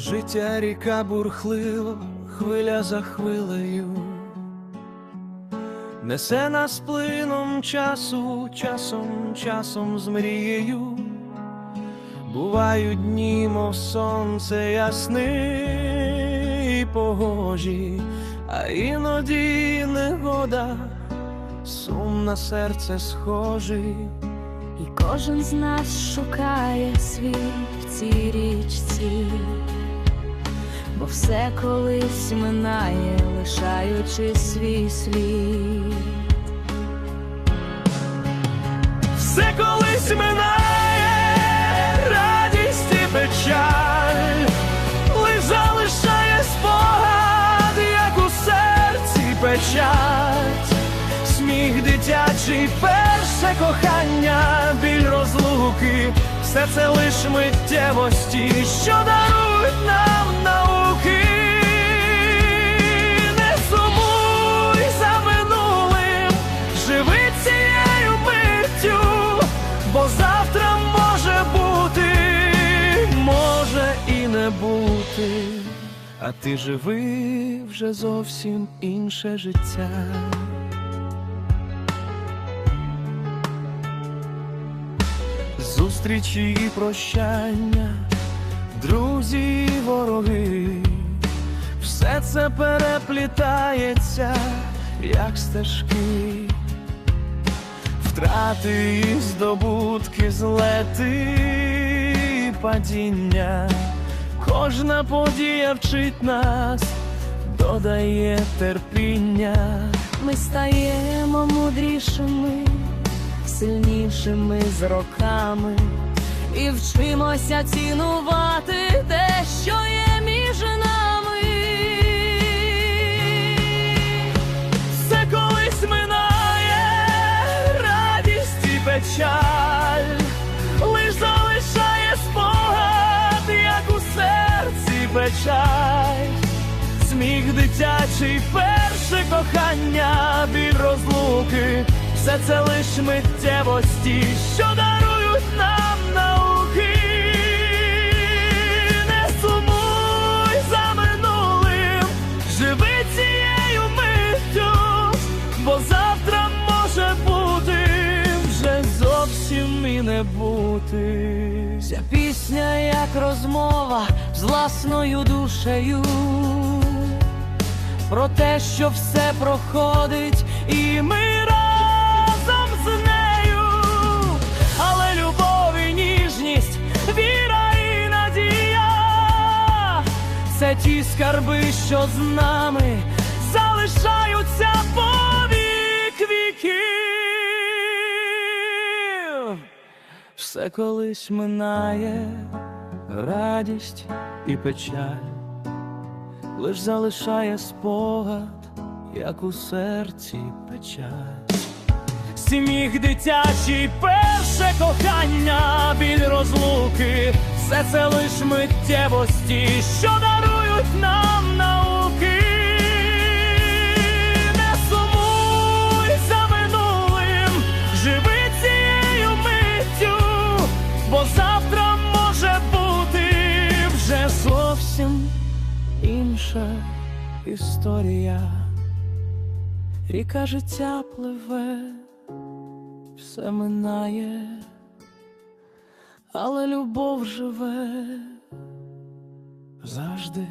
Життя ріка бурхлива, хвиля за хвилею, несе нас плином часу, часом, часом з мрією. Бувають дні, мов сонце ясний і погожі, а іноді негода, сум на серце схожий. І кожен з нас шукає світ в цій річці, бо все колись минає, лишаючи свій слід. Все колись минає, радість і печаль, лиш залишає спогад, як у серці печать, сміх дитячий, перше кохання, біль розлуки, все це лиш миттєвості, що дарують нам а ти живи вже зовсім інше життя. Зустрічі і прощання, друзі і вороги, все це переплітається, як стежки, втрати і здобутки, злети і падіння. Кожна подія вчить нас, додає терпіння. Ми стаємо мудрішими, сильнішими з роками, і вчимося цінувати те, що є між нами. Все колись минає, радість і печаль, печаль, сміх дитячий, перше кохання, біль розлуки, все це лиш миттєвості, що дарують бути. Ця пісня як розмова з власною душею. Про те, що все проходить, і ми разом з нею, але любов і ніжність, віра і надія, це ті скарби, що з нами залишаються повік віків. Все колись минає, радість і печаль, лиш залишає спогад, як у серці печаль. Сміх дитячий, перше кохання, біль розлуки, все це лиш миттєвості, що дарують нам науки. Інша історія. Ріка життя пливе, все минає, але любов живе завжди.